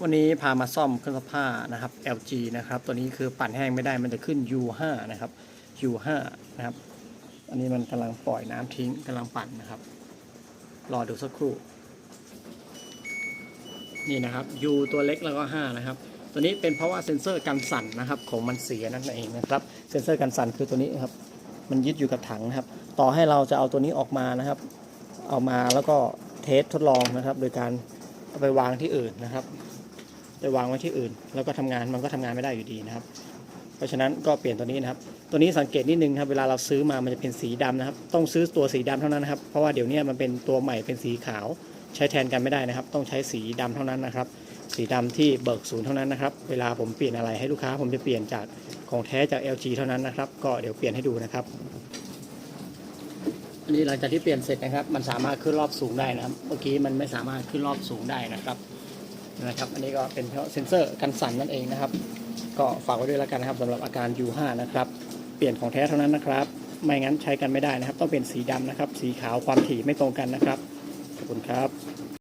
วันนี้พามาซ่อมเครื่องซักผ้านะครับ LG นะครับ ตัวนี้คือปั่นแห้งไม่ได้มันจะขึ้น U5 นะครับ U5 นะครับ อันนี้มันกำลังปล่อยน้ำทิ้งกำลังปั่นนะครับ รอดูสักครู่ นี่นะครับ U ตัวเล็กแล้วก็ 5 นะครับ ตัวนี้เป็นเพราะว่าเซ็นเซอร์กันสั่นนะครับ ของมันเสียนั่นเองนะครับ เซ็นเซอร์กันสั่นคือตัวนี้ครับ มันยึดอยู่กับถังนะครับ ต่อให้เราจะเอาตัวนี้ออกมานะครับ เอามาแล้วก็เทสทดลองนะครับ โดยการเอาไปวางที่อื่นนะครับ ไปวางไว้ที่อื่น แล้วก็ทำงานมันก็ทำงานไม่ได้อยู่ดีนะครับ เพราะฉะนั้นก็เปลี่ยนตัวนี้นะครับ ตัวนี้สังเกตนิดนึงครับเวลาเราซื้อมามันจะเป็นสีดำนะครับ ต้องซื้อตัวสีดำเท่านั้นนะครับ เพราะว่าเดี๋ยวนี้มันเป็นตัวใหม่เป็นสีขาวใช้แทนกันไม่ได้นะครับ ต้องใช้สีดำเท่านั้นนะครับ สีดำที่เบิกศูนย์เท่านั้นนะครับ เวลาผมเปลี่ยนอะไรให้ลูกค้า ผมจะเปลี่ยนจากของแท้จาก LG เท่านั้นนะครับ ก็เดี๋ยวเปลี่ยนให้ดูนะครับอันนี้หลังจากที่เปลี่ยนเสร็จนะครับ มันสามารถขึ้นรอบสูงได้นะครับ เมื่อกี้มันไม่สามารถขึ้นรอบสูงได้นะครับ นะครับ อันนี้ก็เป็นเซ็นเซอร์กันสั่นนั่นเองนะครับ ก็ฝากไว้ด้วยแล้วกันนะครับสำหรับอาการ U5 นะครับ เปลี่ยนของแท้เท่านั้นนะครับ ไม่งั้นใช้กันไม่ได้นะครับ ต้องเป็นสีดำนะครับ สีขาวความถี่ไม่ตรงกันนะครับ ขอบคุณครับ